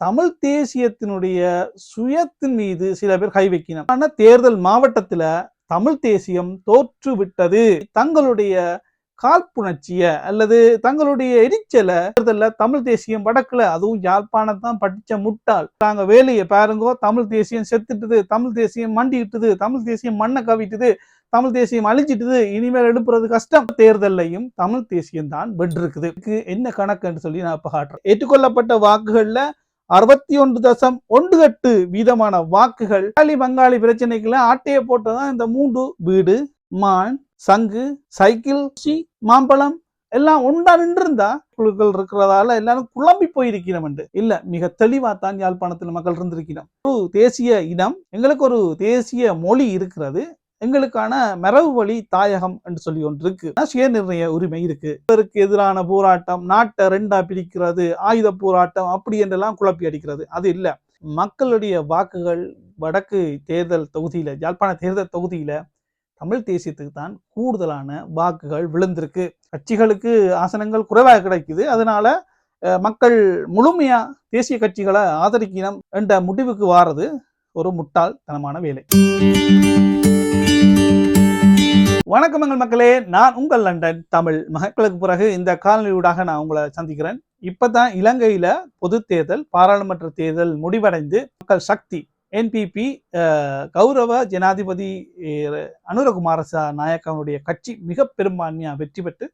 தமிழ் தேசியத்தினுடைய சுயத்தின் மீது சில பேர் கை வைக்கணும் ஆனால் தேர்தல் மாவட்டத்துல தமிழ் தேசியம் தோற்று விட்டது. தங்களுடைய காழ்ப்புணர்ச்சிய அல்லது தங்களுடைய எரிச்சலை தேர்தலில் தமிழ் தேசியம் வடக்குல அதுவும் யாழ்ப்பாணத்தான் படிச்ச முட்டாள். நாங்க வேலையை பாருங்கோ தமிழ் தேசியம் செத்துட்டுது தமிழ் தேசியம் மண்டிக்கிட்டுது தமிழ் தேசியம் மண்ணை கவிட்டுது தமிழ் தேசியம் அழிச்சிட்டுது இனிமேல் எழுப்புறது கஷ்டம். தேர்தல்லையும் தமிழ் தேசியம் தான் வென்றிருக்குது. என்ன கணக்கு என்று சொல்லி நான் இப்ப காட்டுறேன். ஏற்றுக்கொள்ளப்பட்ட வாக்குகள்ல அறுபத்தி ஒன்று தசம் ஒன்று எட்டு வீதமான வாக்குகள். பங்காளி பங்காளி பிரச்சனைக்குள்ள ஆட்டையை போட்டதான் இந்த மூன்று வீடு. மான் சங்கு சைக்கிள் சி மாம்பழம் எல்லாம் ஒன்றா நின்றிருந்தா குழுக்கள் இருக்கிறதால எல்லாரும் குழம்பி போயிருக்கிறோம் என்று இல்ல மிக தெளிவா தான் யாழ்ப்பாணத்தில் மக்கள் இருந்திருக்கிறோம். ஒரு தேசிய இனம் எங்களுக்கு ஒரு தேசிய மொழி இருக்கிறது. எங்களுக்கான மரபு வழி தாயகம் என்று சொல்லி ஒன்று இருக்கு. சுய நிர்ணய உரிமை இருக்கு. இவருக்கு எதிரான போராட்டம் நாட்டை ரெண்டா பிரிக்கிறது ஆயுத போராட்டம் அப்படி என்றெல்லாம் குழப்பி அடிக்கிறது. அது இல்ல. மக்களுடைய வாக்குகள் வடக்கு தேர்தல் தொகுதியில யாழ்ப்பாண தேர்தல் தொகுதியில தமிழ் தேசியத்துக்கு தான் கூடுதலான வாக்குகள் விழுந்திருக்கு. கட்சிகளுக்கு ஆசனங்கள் குறைவாக கிடைக்குது. அதனால மக்கள் முழுமையா தேசிய கட்சிகளை ஆதரிக்கணும் என்ற முடிவுக்கு வாரது ஒரு முட்டாள்தனமான வேலை. வணக்கம் எங்கள் மக்களே நான் உங்கள் லண்டன் தமிழ். மகக்களுக்கு பிறகு இந்த காலநிலையூடாக நான் உங்களை சந்திக்கிறேன். இப்பதான் இலங்கையில பொது தேர்தல் பாராளுமன்ற தேர்தல் முடிவடைந்து மக்கள் சக்தி என்பிபி கௌரவ ஜனாதிபதி அனுரகுமார நாயக்கனுடைய கட்சி மிக பெரும்பான்மையா வெற்றி பெற்று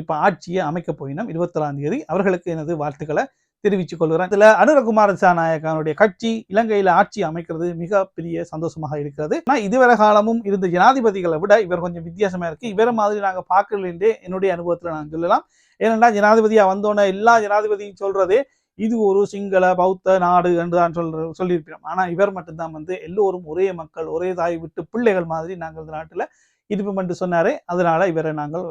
இப்ப ஆட்சியை அமைக்க போயினோம். இருபத்தொராம் தேதி. அவர்களுக்கு எனது வாழ்த்துக்களை. தெரிவித்துக் கொள்கிறேன் இதுல அனுரகுமார நாயக்கனுடைய கட்சி இலங்கையில ஆட்சி அமைக்கிறது மிக பெரிய சந்தோஷமாக இருக்கிறது. ஆனா இதுவரை காலமும் இருந்த ஜனாதிபதிகளை விட இவர் கொஞ்சம் வித்தியாசமா இருக்கு. இவர மாதிரி நாங்க பார்க்கலன்றே என்னுடைய அனுபவத்துல நான் சொல்லலாம். ஏனென்றா ஜனாதிபதியா வந்தோன்னே எல்லா ஜனாதிபதியும் சொல்கிறதே இது ஒரு சிங்கள பௌத்த நாடு என்று தான் சொல்ற சொல்லியிருக்கிறோம். ஆனா இவர் மட்டும்தான் வந்து எல்லோரும் ஒரே மக்கள் ஒரே தாய் விட்டு பிள்ளைகள் மாதிரி நாங்கள் இந்த நாட்டுல இருப்போம் என்று சொன்னாரே. அதனால இவரை நாங்கள்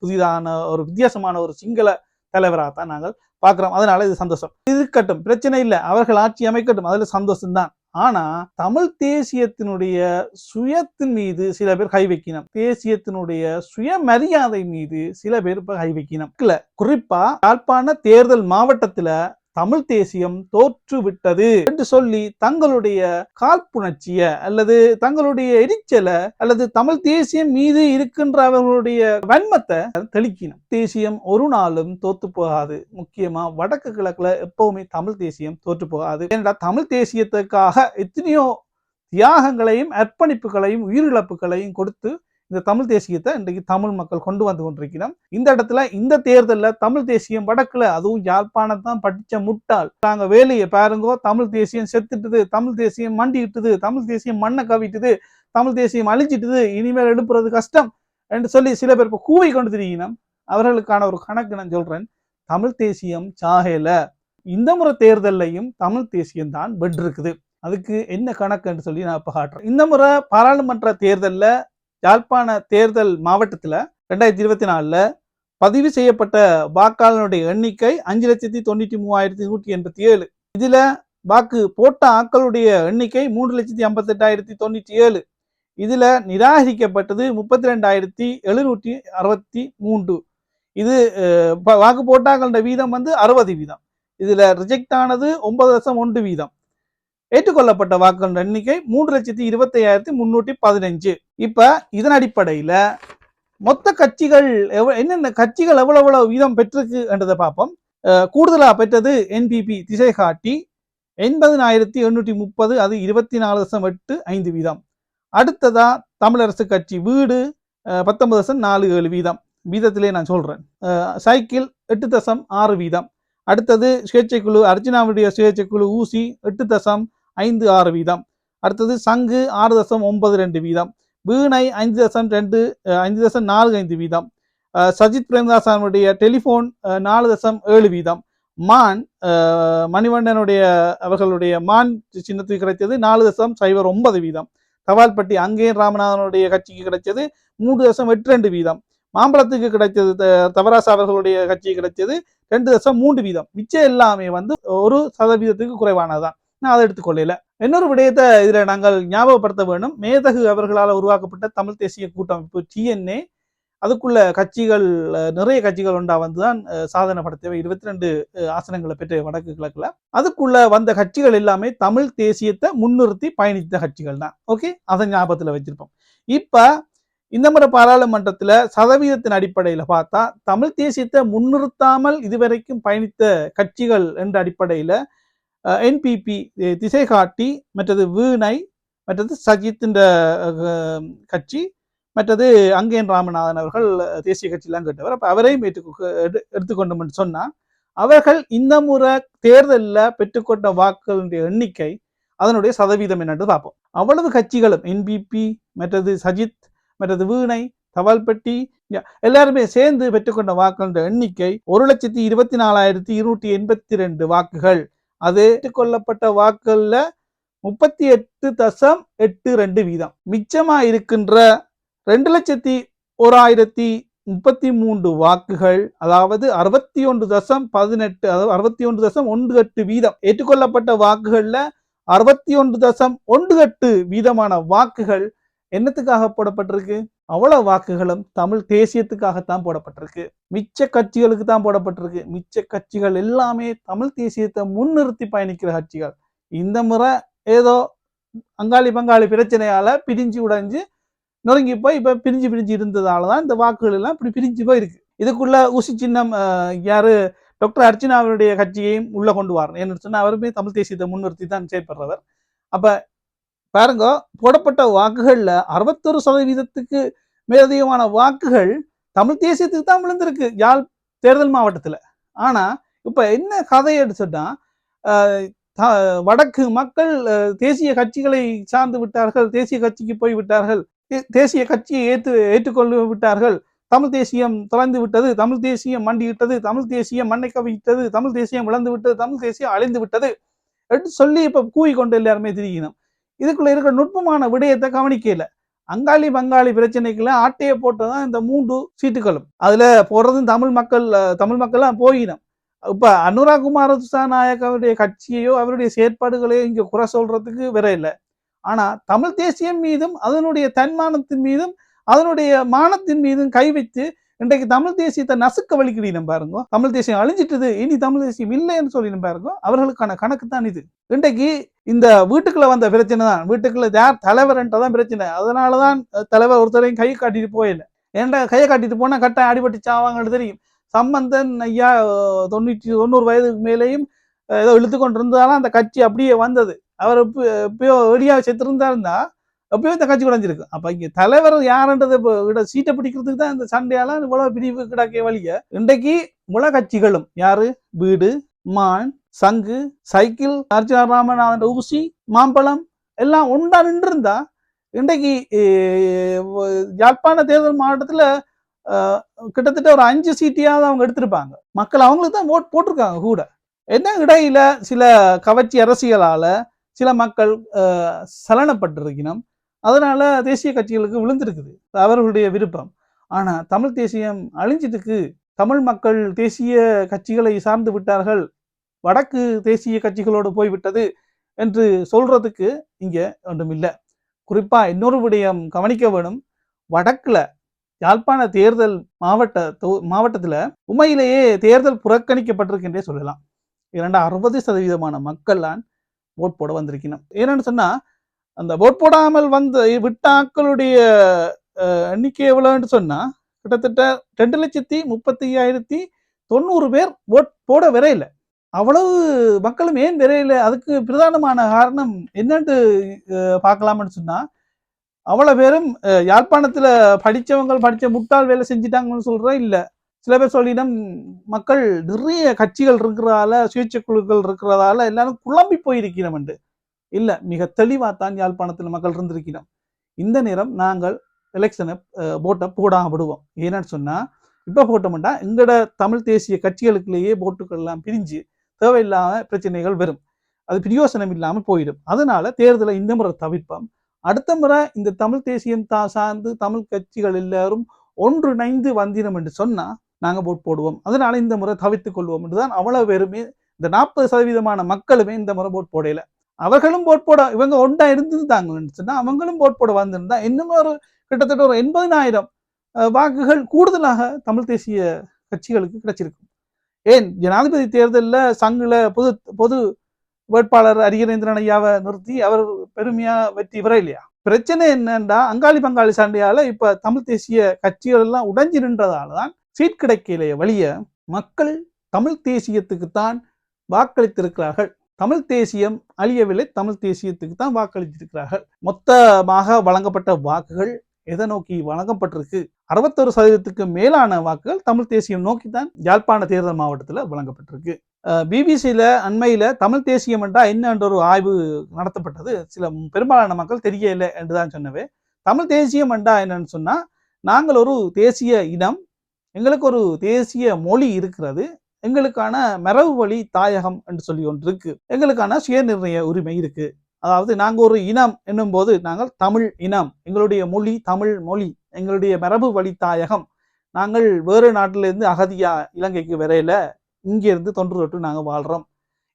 புதிதான ஒரு வித்தியாசமான ஒரு சிங்கள தலைவராக தான் நாங்கள் பார்க்கிறோம். அதனால இது சந்தோஷம். இருக்கட்டும். பிரச்சனை இல்லை. அவர்கள் ஆட்சி அமைக்கட்டும். அதில் சந்தோஷம்தான். ஆனா தமிழ் தேசியத்தினுடைய சுயத்தின் மீது சில பேர் கை வைக்கணும் தேசியத்தினுடைய சுயமரியாதை மீது சில பேர் இப்போ கை வைக்கணும் இல்ல குறிப்பா யாழ்ப்பாண தேர்தல் மாவட்டத்துல தமிழ் தேசியம் தோற்றுவிட்டது என்று சொல்லி தங்களுடைய காழ்ப்புணர்ச்சிய அல்லது தங்களுடைய எரிச்சலை அல்லது தமிழ் தேசியம் மீது இருக்கின்ற அவர்களுடைய வன்மத்தை தெளிக்கணும். தேசியம் ஒரு நாளும் தோத்து போகாது. முக்கியமா வடக்கு கிழக்குல எப்பவுமே தமிழ் தேசியம் தோற்று போகாது. ஏன்னா தமிழ் தேசியத்துக்காக எத்தனையோ தியாகங்களையும் அர்ப்பணிப்புகளையும் உயிரிழப்புகளையும் கொடுத்து இந்த தமிழ் தேசியத்தை இன்றைக்கு தமிழ் மக்கள் கொண்டு வந்து கொண்டிருக்கிறோம். இந்த இடத்துல இந்த தேர்தலில் தமிழ் தேசியம் வடக்குல அதுவும் யாழ்ப்பாணத்தான் படிச்ச முட்டாள். நாங்க வேலையை பாருங்கோ தமிழ் தேசியம் செத்துட்டுது தமிழ் தேசியம் மண்டிக்கிட்டுது தமிழ் தேசியம் மண்ணை கவிட்டுது தமிழ் தேசியம் அழிச்சிட்டுது இனிமேல் எழுப்புறது கஷ்டம் என்று சொல்லி சில பேர் இப்போ கூவை கொண்டு திரியினம். அவர்களுக்கான ஒரு கணக்கு நான் சொல்றேன். தமிழ் தேசியம் சாகல. இந்த முறை தேர்தல்லையும் தமிழ் தேசியம் தான் வென்றிருக்குது. அதுக்கு என்ன கணக்குன்னு சொல்லி நான் இப்போ காட்டுறேன். இந்த முறை பாராளுமன்ற தேர்தலில் யாழ்ப்பாண தேர்தல் மாவட்டத்தில் ரெண்டாயிரத்தி இருபத்தி நாலில் பதிவு செய்யப்பட்ட வாக்காளருடைய எண்ணிக்கை அஞ்சு லட்சத்தி தொண்ணூற்றி மூவாயிரத்தி நூற்றி எண்பத்தி ஏழு. இதில் வாக்கு போட்ட ஆக்களுடைய எண்ணிக்கை மூன்று லட்சத்தி ஐம்பத்தெட்டாயிரத்தி தொண்ணூற்றி ஏழு. இதில் நிராகரிக்கப்பட்டது முப்பத்தி ரெண்டாயிரத்தி எழுநூற்றி அறுபத்தி மூன்று. இது வாக்கு போட்டாக்களோட வீதம் வந்து அறுபது வீதம். இதில் ரிஜெக்ட் ஆனது ஒன்பது லட்சம் ஒன்று வீதம். ஏற்றுக்கொள்ளப்பட்ட வாக்குகளின் எண்ணிக்கை மூன்று லட்சத்தி இருபத்தி ஐயாயிரத்தி முன்னூற்றி பதினஞ்சு. இப்போ இதன் அடிப்படையில மொத்த கட்சிகள் எவ் என்னென்ன கட்சிகள் எவ்வளவு வீதம் பெற்றிருக்கு என்றதை பார்ப்போம். கூடுதலாக கூடுதலா பெற்றது என்பிபி திசை காட்டி எண்பதினாயிரத்தி எண்ணூற்றி முப்பது அது இருபத்தி நாலு தசம் எட்டு ஐந்து வீதம். அடுத்ததா தமிழரசு கட்சி வீடு பத்தொன்பது தசம் நாலு ஏழு வீதம். வீதத்திலே நான் சொல்கிறேன் சைக்கிள் எட்டு தசம் ஆறு வீதம். அடுத்தது சுயேட்சை குழு அர்ஜுனாவுடைய சுயேட்சை குழு ஊசி எட்டு தசம் ஐந்து ஆறு வீதம். அடுத்தது சங்கு ஆறு தசம் ஒன்பது ரெண்டு வீதம். வீணை ஐந்து தசம் ரெண்டு அஞ்சு ஐந்து தசம் நாலு ஐந்து வீதம். சஜித் பிரேமதாசனுடைய டெலிஃபோன் நாலு தசம் ஏழு வீதம். மான் மணிவண்ணனுடைய அவர்களுடைய மான் சின்னத்துக்கு கிடைத்தது நாலு தசம் சைபர் ஒன்பது வீதம். தவால்பட்டி அங்கேயும் ராமநாதனுடைய கட்சிக்கு கிடைச்சது மூன்று தசம் எட்டு ரெண்டு வீதம். மாம்பழத்துக்கு கிடைச்சது த- தவராசா அவர்களுடைய கட்சிக்கு கிடைச்சது ரெண்டு தசம் மூன்று வீதம். மிச்சம் எல்லாமே வந்து ஒரு சதவீதத்துக்கு குறைவானதுதான். நான் அதை எடுத்துக்கொள்ளல இன்னொரு விடயத்தை இதுல நாங்கள் ஞாபகப்படுத்த வேண்டும் மேதகு அவர்களால் உருவாக்கப்பட்ட தமிழ் தேசிய கூட்டமைப்பு டிஎன்ஏ அதுக்குள்ள கட்சிகள் நிறைய கட்சிகள் உண்டா வந்துதான் சாதனை படைத்தவை. இருபத்தி ரெண்டு ஆசனங்களை பெற்ற வடக்கு கிழக்குல. அதுக்குள்ள வந்த கட்சிகள் எல்லாமே தமிழ் தேசியத்தை முன்னிறுத்தி பயணித்த கட்சிகள் தான். ஓகே? அதை ஞாபகத்துல வச்சிருப்போம். இப்ப இந்த முறை பாராளுமன்றத்துல சதவீதத்தின் அடிப்படையில பார்த்தா தமிழ் தேசியத்தை முன்னிறுத்தாமல் இதுவரைக்கும் பயணித்த கட்சிகள் என்ற அடிப்படையில என்பிபி திசை காட்டி மற்றது வீணை மற்றது சஜித் என்ற கட்சி மற்றது அங்கேன் ராமநாதன் அவர்கள் தேசிய கட்சியெல்லாம் கேட்டவர். அப்போ அவரையும் ஏற்றுக்கொ- எடு- எடுத்துக்கொண்டோம் என்று அவர்கள் இந்த முறை தேர்தலில் பெற்றுக்கொண்ட வாக்குகளுடைய எண்ணிக்கை அதனுடைய சதவீதம் என்னென்று பார்ப்போம். அவ்வளவு கட்சிகளும் என்பிபி மற்றது சஜித் மற்றது வீணை தவால்பட்டி எல்லாருமே சேர்ந்து பெற்றுக்கொண்ட வாக்குகளுடைய எண்ணிக்கை ஒரு லட்சத்தி இருபத்தி நாலாயிரத்தி இருநூற்றி எண்பத்தி ரெண்டு வாக்குகள். அது ஏற்றுக்கொள்ளப்பட்ட வாக்குகளில் முப்பத்தி எட்டு தசம் எட்டு ரெண்டு வீதம். மிச்சமாக இருக்கின்ற ரெண்டு லட்சத்தி ஓராயிரத்தி முப்பத்தி மூன்று வாக்குகள் அதாவது அறுபத்தி ஒன்று தசம் பதினெட்டு அதாவது அறுபத்தி ஒன்று தசம் ஒன்று எட்டு வீதம் ஏற்றுக்கொள்ளப்பட்ட வாக்குகளில் அறுபத்தி ஒன்று தசம் ஒன்று எட்டு வீதமான வாக்குகள் என்னத்துக்காக போடப்பட்டிருக்கு? அவ்வளோ வாக்குகளும் தமிழ் தேசியத்துக்காகத்தான் போடப்பட்டிருக்கு. மிச்ச கட்சிகளுக்கு தான் போடப்பட்டிருக்கு. மிச்ச கட்சிகள் எல்லாமே தமிழ் தேசியத்தை முன்னிறுத்தி பயணிக்கிற கட்சிகள். இந்த முறை ஏதோ அங்காளி பங்காளி பிரச்சனையால பிரிஞ்சு உடைஞ்சு நொறுங்கி போய் இப்போ பிரிஞ்சு பிரிஞ்சு இருந்ததால தான் இந்த வாக்குகள் எல்லாம் இப்படி பிரிஞ்சு போயிருக்கு. இதுக்குள்ள ஊசி சின்னம் யாரு? டாக்டர் அர்ச்சனா அவருடைய கட்சியையும் உள்ள கொண்டு வரணும். ஏன்னு சொன்னால் அவருமே தமிழ் தேசியத்தை முன்னிறுத்தி தான் செயற்படுறவர் அப்போ பாருங்க போடப்பட்ட வாக்குகளில் அறுபத்தொரு சதவீதத்துக்கு மேலதிகமான வாக்குகள் தமிழ் தேசியத்துக்கு தான் விழுந்திருக்கு யாழ் தேர்தல் மாவட்டத்துல. ஆனா இப்ப என்ன கதையை எடுத்துட்டா வடக்கு மக்கள் தேசிய கட்சிகளை சார்ந்து விட்டார்கள் தேசிய கட்சிக்கு போய் விட்டார்கள் தே- தேசிய கட்சியை ஏற்று ஏற்றுக்கொண்டு விட்டார்கள் தமிழ் தேசியம் தொலைந்து விட்டது தமிழ் தேசியம் மண்டிவிட்டது தமிழ் தேசியம் மண்ணை கவிட்டது தமிழ் தேசியம் விளந்து விட்டது தமிழ் தேசியம் அழிந்து விட்டது என்று சொல்லி இப்போ கூவி கொண்டு எல்லாருமே திரிக்கணும் இதுக்குள்ள இருக்கிற நுட்பமான விடயத்தை கவனிக்கல அங்காளி பங்காளி பிரச்சனைக்குள்ள ஆட்டையை போட்டதான் இந்த மூன்று சீட்டுகளும். அதுல போறதும் தமிழ் மக்கள் தமிழ் மக்கள்லாம் போயினோம் இப்ப அனுராக் குமார துசாநாயக் அவருடைய கட்சியையோ அவருடைய செயற்பாடுகளையோ இங்க குறை சொல்றதுக்கு வேற இல்லை. ஆனா தமிழ் தேசியம் மீதும் அதனுடைய தன்மானத்தின் மீதும் அதனுடைய மானத்தின் மீதும் கை வைத்து இன்றைக்கு தமிழ் தேசியத்தை நசுக்க வலிக்கிறீனம் பாருங்க. தமிழ் தேசியம் அழிஞ்சிட்டது இனி தமிழ் தேசியம் இல்லைன்னு சொல்லிடும் பாருங்க. அவர்களுக்கான கணக்கு தான் இது. இன்றைக்கு இந்த வீட்டுக்குள்ள வந்த பிரச்சனை தான். வீட்டுக்குள்ள யார் தலைவர்ன்றதான் பிரச்சனை. அதனாலதான் தான் தலைவர் ஒருத்தரையும் கை காட்டிட்டு போயில. ஏன்டா கையை காட்டிட்டு போனா கட்டாயம் அடிபட்டு சாவாங்கன்னு தெரியும். சம்பந்தன் ஐயா தொண்ணூற்றி தொண்ணூறு வயதுக்கு மேலேயும் ஏதோ இழுத்து கொண்டு இருந்தாலும் அந்த கட்சி அப்படியே வந்தது. அவர் இப்போ எப்பயோ வெளியா செத்துருந்தா இருந்தா எப்பயோ இந்த கட்சி குறைஞ்சிருக்கு. அப்போ இங்கே தலைவர் யாருன்றது இப்போ சீட்டை பிடிக்கிறதுக்கு தான் இந்த சண்டையால இவ்வளவு பிரிவு கிடக்கிய வழிய இன்றைக்கு உலக கட்சிகளும் யாரு? வீடு மான் சங்கு சைக்கிள் அர்ஜுனா ராமநாதன் ஊசி மாம்பழம் எல்லாம் ஒன்றா நின்று இருந்தா இன்றைக்கு யாழ்ப்பாண தேர்தல் மாவட்டத்துல கிட்டத்தட்ட ஒரு அஞ்சு சீட்டையாவது அவங்க எடுத்திருப்பாங்க. மக்கள் அவங்களுக்கு தான் ஓட் போட்டிருக்காங்க கூட. என்ன இடையில சில கவர்ச்சி அரசியலால சில மக்கள் சலனப்பட்டிருக்கணும் அதனால தேசிய கட்சிகளுக்கு விழுந்திருக்குது. அவர்களுடைய விருப்பம். ஆனா தமிழ் தேசியம் அழிஞ்சிட்டுக்கு தமிழ் மக்கள் தேசிய கட்சிகளை சார்ந்து விட்டார்கள். வடக்கு தேசிய கட்சிகளோடு போய்விட்டது என்று சொல்றதுக்கு இங்கே ஒன்றும் இல்லை குறிப்பா இன்னொரு விடயம் கவனிக்க வேணும். வடக்குல யாழ்ப்பாண தேர்தல் மாவட்ட மாவட்டத்தில் மாவட்டத்துல உண்மையிலேயே தேர்தல் புறக்கணிக்கப்பட்டிருக்கின்றே சொல்லலாம். இரண்டு அறுபது சதவீதமான மக்கள்லாம் ஓட் போட வந்திருக்கணும். ஏன்னு சொன்னா அந்த ஓட் போடாமல் வந்த விட்டாக்களுடைய எண்ணிக்கை எவ்வளோன்னு சொன்னால் கிட்டத்தட்ட ரெண்டு லட்சத்தி முப்பத்தி ஐயாயிரத்தி தொண்ணூறு பேர் ஓட் போட விரையில. அவ்வளவு மக்களும் ஏன் விரையில? அதுக்கு பிரதானமான காரணம் என்னன்னு பார்க்கலாம்னு சொன்னால் அவ்வளோ பேரும் யாழ்ப்பாணத்தில் படித்தவங்க படித்த முட்டால் முட்டாள் வேலை செஞ்சிட்டாங்கன்னு சொல்கிறோம் இல்லை. சில பேர் சொல்லிடம் மக்கள் நிறைய கட்சிகள் இருக்கிறதால சுயேட்சை குழுக்கள் இருக்கிறதால எல்லாரும் குழம்பி போயிருக்கிறோம் இல்லை மிக தெளிவாக தான் யாழ்ப்பாணத்தில் மக்கள் இருந்திருக்கிறோம் இந்த நேரம் நாங்கள் எலெக்ஷனை போட்டை போடாமல் விடுவோம் ஏன்னு சொன்னால் இப்போ போட்டோம்னா எங்களோட தமிழ் தேசிய கட்சிகளுக்குள்ளேயே போட்டுகள் எல்லாம் பிரிஞ்சு தேவையில்லாத பிரச்சனைகள் வரும். அது பிரயோசனம் இல்லாமல் போயிடும். அதனால தேர்தலை இந்த முறை தவிர்ப்போம். அடுத்த முறை இந்த தமிழ் தேசியம் தா சார்ந்து தமிழ் கட்சிகள் எல்லாரும் ஒன்றிணைந்து வந்தினம் என்று சொன்னால் நாங்கள் போட் போடுவோம். அதனால இந்த முறை தவிர்த்துக் கொள்வோம் என்றுதான் அவ்வளவு பேருமே இந்த நாற்பது சதவீதமான மக்களுமே இந்த முறை போட் போடல. அவர்களும் போட் போட இவங்க ஒன்றா இருந்திருந்தாங்கன்னு சொன்னால் அவங்களும் போட் போட வந்திருந்தா இன்னும் ஒரு கிட்டத்தட்ட ஒரு எண்பதினாயிரம் வாக்குகள் கூடுதலாக தமிழ் தேசிய கட்சிகளுக்கு கிடைச்சிருக்கும். ஏன்? ஜனாதிபதி தேர்தலில் சங்குல பொது பொது வேட்பாளர் அரியநேந்திரன் ஐயாவை நிறுத்தி அவர் பெருமையா வெற்றி பெற இல்லையா? பிரச்சனை என்னன்னா அங்காளி பங்காளி சண்டையால இப்ப தமிழ் தேசிய கட்சிகள் எல்லாம் உடைஞ்சு நின்றதால தான் சீட் கிடைக்கலையே வழிய மக்கள் தமிழ் தேசியத்துக்கு தான் வாக்களித்திருக்கிறார்கள். தமிழ் தேசியம் அழியவில்லை தமிழ் தேசியத்துக்கு தான் வாக்களித்திருக்கிறார்கள். மொத்தமாக வழங்கப்பட்ட வாக்குகள் எதை நோக்கி வழங்கப்பட்டிருக்கு? அறுபத்தொரு சதவீதத்துக்கு மேலான வாக்குகள் தமிழ் தேசியம் நோக்கி தான் யாழ்ப்பாண தேர்தல் மாவட்டத்தில் வழங்கப்பட்டிருக்கு. பிபிசியில் அண்மையில் தமிழ் தேசியம் என்றால் என்னன்ற ஒரு ஆய்வு நடத்தப்பட்டது. சில பெரும்பாலான மக்கள் தெரியலை என்று தான் சொன்னவே. தமிழ் தேசியம் என்றால் என்னன்னு சொன்னால் நாங்கள் ஒரு தேசிய இனம் எங்களுக்கு ஒரு தேசிய மொழி இருக்கிறது. எங்களுக்கான மரபு வழி தாயகம் என்று சொல்லி ஒன்று இருக்கு. எங்களுக்கான சுயநிர்ணய உரிமை இருக்கு. அதாவது நாங்கள் ஒரு இனம் என்னும் போது நாங்கள் தமிழ் இனம். எங்களுடைய மொழி தமிழ் மொழி. எங்களுடைய மரபு வழி தாயகம். நாங்கள் வேறு நாட்டிலிருந்து அகதியா இலங்கைக்கு வரையில இங்கிருந்து தொன்று தொட்டு நாங்கள் வாழ்றோம்.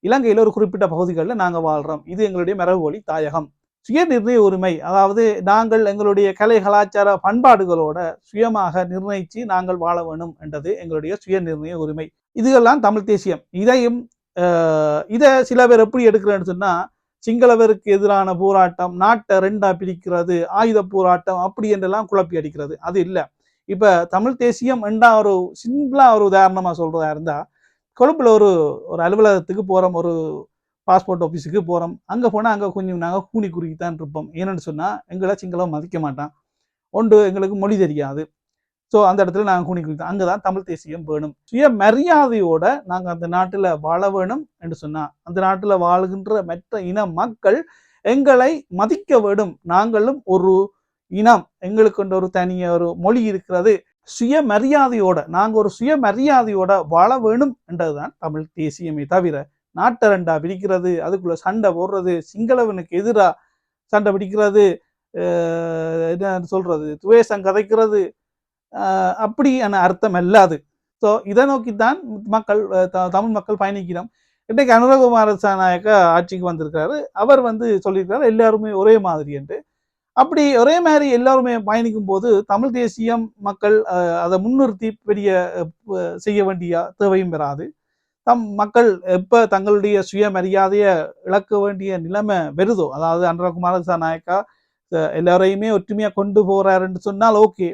இலங்கையில் ஒரு குறிப்பிட்ட பகுதிகளில் நாங்கள் வாழ்றோம். இது எங்களுடைய மரபு வழி தாயகம். சுய நிர்ணய உரிமை. அதாவது நாங்கள் எங்களுடைய கலை கலாச்சார பண்பாடுகளோட சுயமாக நிர்ணயித்து நாங்கள் வாழ வேணும் என்றது எங்களுடைய சுய நிர்ணய உரிமை. இதுகெல்லாம் தமிழ் தேசியம். இதையும் இதை சில பேர் எப்படி எடுக்கிறேன்னு சொன்னால் சிங்களவருக்கு எதிரான போராட்டம் நாட்டை ரெண்டா பிரிக்கிறது ஆயுத போராட்டம் அப்படி என்றெல்லாம் குழப்பி அடிக்கிறது. அது இல்லை. இப்போ தமிழ் தேசியம் என்றா ஒரு சிம்பிளாக ஒரு உதாரணமாக சொல்கிறதா இருந்தால் கொழும்பில் ஒரு ஒரு அலுவலகத்துக்கு போகிறோம் ஒரு பாஸ்போர்ட் ஆஃபீஸுக்கு போகிறோம் அங்கே போனால் அங்கே கொஞ்சம் நாங்கள் கூனி குறுக்கி தான் இருப்போம். ஏன்னு சொன்னால் எங்களை சிங்களம் மதிக்க மாட்டான். ஒன்று எங்களுக்கு மொழி தெரியாது. ஸோ அந்த இடத்துல நாங்கள் கூனி குறுக்கி அங்கே தான் தமிழ் தேசியம் வேணும். சுய மரியாதையோட நாங்கள் அந்த நாட்டில் வாழ வேணும் என்று சொன்னால் அந்த நாட்டில் வாழ்கின்ற மற்ற இன மக்கள் எங்களை மதிக்க வேண்டும் நாங்களும் ஒரு இனம் எங்களுக்கு ஒரு தனிய ஒரு மொழி இருக்கிறது. சுய மரியாதையோட நாங்கள் ஒரு சுய மரியாதையோட வாழ வேணும் என்றதுதான் தமிழ் தேசியமே தவிர நாட்டை ரெண்டா பிடிக்கிறது அதுக்குள்ள சண்டை போடுறது சிங்களவனுக்கு எதிராக சண்டை பிடிக்கிறது என்ன சொல்றது துவேசம் கதைக்கிறது அப்படியான அர்த்தம் அல்லாது. ஸோ இதை நோக்கித்தான் மக்கள் தமிழ் மக்கள் பயணிக்கிறோம். இன்றைக்கு அனுரகுமார நாயக்க ஆட்சிக்கு வந்திருக்காரு அவர் வந்து சொல்லியிருக்காரு எல்லாருமே ஒரே மாதிரி என்று. அப்படி ஒரே மாதிரி எல்லாருமே பயணிக்கும் போது தமிழ் தேசியம் மக்கள் அதை முன்னிறுத்தி பெரிய செய்ய வேண்டிய தேவையும் பெறாது தம் மக்கள் எப்ப தங்களுடைய சுயமரியாதையை இழக்க வேண்டிய நிலைமை வருதோ அதாவது அனுரகுமார நாயக்கா எல்லாரையுமே ஒற்றுமையா கொண்டு போகிறாருன்னு சொன்னால் ஓகே.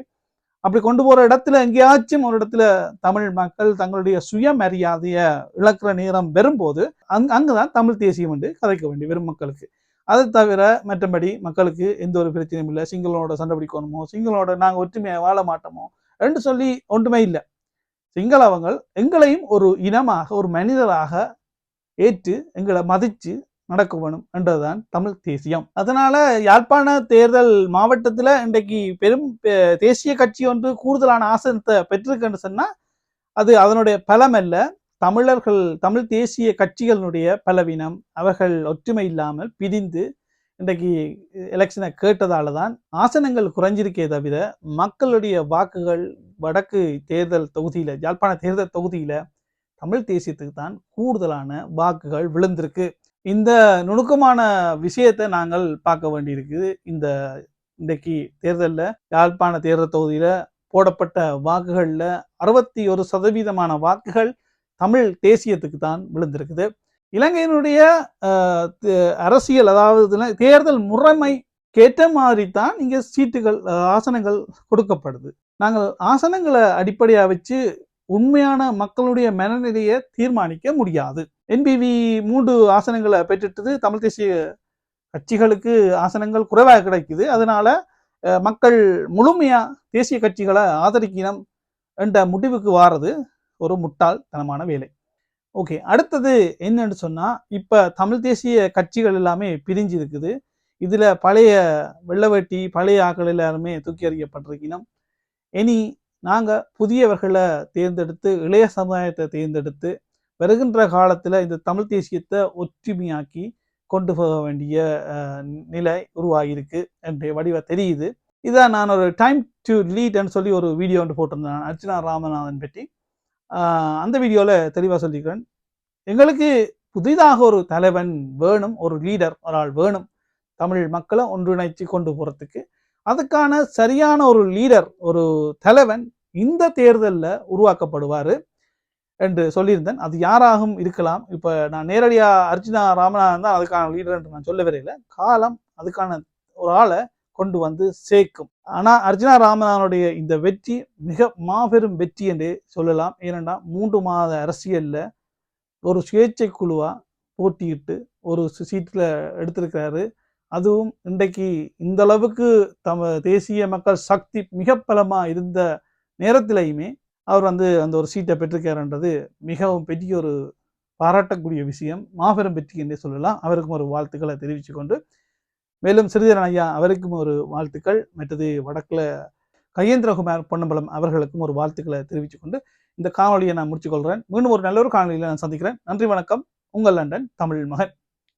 அப்படி கொண்டு போற இடத்துல எங்கேயாச்சும் ஒரு இடத்துல தமிழ் மக்கள் தங்களுடைய சுயமரியாதையை இழக்கிற நேரம் வரும்போது அங் அங்குதான் தமிழ் தேசியம் என்று கதைக்க வேண்டிய வெறும் மக்களுக்கு. அதை தவிர மற்றபடி மக்களுக்கு எந்த ஒரு பிரச்சனையும் இல்லை. சிங்களோட சண்டை பிடிக்கணுமோ சிங்களோட நாங்கள் ஒற்றுமையாக வாழ மாட்டோமோ என்று சொல்லி ஒன்றுமே இல்லை. சிங்களவங்கள் எங்களையும் ஒரு இனமாக ஒரு மனிதராக ஏற்று எங்களை மதித்து நடக்க வேணும் என்றதுதான் தமிழ் தேசியம். அதனால யாழ்ப்பாண தேர்தல் மாவட்டத்தில் இன்றைக்கு பெரும் தேசிய கட்சி ஒன்று கூடுதலான ஆசனத்தை பெற்றிருக்குன்னு சொன்னால் அது அதனுடைய பலம் அல்ல. தமிழர்கள் தமிழ் தேசிய கட்சிகளினுடைய பலவீனம் அவர்கள் ஒற்றுமை இல்லாமல் பிரிந்து இன்றைக்கு எலெக்ஷனை கேட்டதால தான் ஆசனங்கள் குறைஞ்சிருக்கே தவிர மக்களுடைய வாக்குகள் வடக்கு தேர்தல் தொகுதியில் யாழ்ப்பாண தேர்தல் தொகுதியில் தமிழ் தேசியத்துக்கு தான் கூடுதலான வாக்குகள் விழுந்திருக்கு. இந்த நுணுக்கமான விஷயத்தை நாங்கள் பார்க்க வேண்டியிருக்குது. இந்த இன்றைக்கு தேர்தலில் யாழ்ப்பாண தேர்தல் தொகுதியில் போடப்பட்ட வாக்குகளில் அறுபத்தி ஒரு சதவீதமான வாக்குகள் தமிழ் தேசியத்துக்கு தான் விழுந்திருக்குது. இலங்கையினுடைய அரசியல் அதாவது தேர்தல் முறைமை கேட்ட மாதிரி தான் இங்கே சீட்டுகள் ஆசனங்கள் கொடுக்கப்படுது. நாங்கள் ஆசனங்களை அடிப்படையாக வச்சு உண்மையான மக்களுடைய மனநிலையை தீர்மானிக்க முடியாது. என்பிவி மூன்று ஆசனங்களை பெற்றுட்டது தமிழ் தேசிய கட்சிகளுக்கு ஆசனங்கள் குறைவாக கிடைக்குது. அதனால மக்கள் முழுமையா தேசிய கட்சிகளை ஆதரிக்கணும் என்ற முடிவுக்கு வாரது ஒரு முட்டாள்தனமான வேலை. ஓகே அடுத்தது என்னன்னு சொன்னால் இப்போ தமிழ் தேசிய கட்சிகள் எல்லாமே பிரிஞ்சு இருக்குது. இதில் பழைய வெள்ளவெட்டி பழைய ஆக்கள் எல்லாருமே தூக்கி அறியப்பட்டிருக்கணும் இனி நாங்கள் புதியவர்களை தேர்ந்தெடுத்து இளைய சமுதாயத்தை தேர்ந்தெடுத்து வருகின்ற காலத்தில் இந்த தமிழ் தேசியத்தை ஒற்றுமையாக்கி கொண்டு போக வேண்டிய நிலை உருவாகியிருக்கு என்ற வடிவ தெரியுது. இதான் நான் ஒரு டைம் டு லீட்னு சொல்லி ஒரு வீடியோ ஒன்று போட்டிருந்தேன் அர்ச்சனா ராமநாதன் பற்றி. அந்த வீடியோவில் தெளிவாக சொல்லிக்கிறேன். எங்களுக்கு புதிதாக ஒரு தலைவன் வேணும் ஒரு லீடர் ஒரு ஆள் வேணும். தமிழ் மக்களை ஒன்றிணைச்சு கொண்டு போகிறதுக்கு அதுக்கான சரியான ஒரு லீடர் ஒரு தலைவன் இந்த தேர்தலில் உருவாக்கப்படுவார் என்று சொல்லியிருந்தேன். அது யாராகவும் இருக்கலாம். இப்போ நான் நேரடியாக அர்ஜுனா ராமநாதன் தான் அதுக்கான லீடர் என்று நான் சொல்ல வரையில காலம் அதுக்கான ஒரு ஆளை கொண்டு வந்து சேர்க்கும். ஆனால் அர்ஜுனா ராமநாதனுடைய இந்த வெற்றி மிக மாபெரும் வெற்றி என்றே சொல்லலாம். ஏனென்றால் மூன்று மாத அரசியலில் ஒரு சுயேட்சை குழுவாக போட்டியிட்டு ஒரு சீட்டில் எடுத்திருக்கிறாரு. அதுவும் இன்றைக்கு இந்த அளவுக்கு தம தேசிய மக்கள் சக்தி மிக பலமாக இருந்த நேரத்திலையுமே அவர் வந்து அந்த ஒரு சீட்டை பெற்றிருக்காருன்றது மிகவும் பெரிய ஒரு பாராட்டக்கூடிய விஷயம். மாபெரும் வெற்றி என்றே சொல்லலாம். அவருக்கும் ஒரு வாழ்த்துக்களை தெரிவித்து கொண்டு மேலும் சிறிதரன் ஐயா அவருக்கும் ஒரு வாழ்த்துக்கள். மற்றது வடக்கில் கையேந்திரகுமார் பொன்னம்பலம் அவர்களுக்கும் ஒரு வாழ்த்துக்களை தெரிவித்து கொண்டு இந்த காணொலியை நான் முடிச்சுக்கொள்கிறேன் மீண்டும் ஒரு நல்ல ஒரு காணொலியில் நான் சந்திக்கிறேன். நன்றி வணக்கம். உங்கள் லண்டன் தமிழ் மகன்.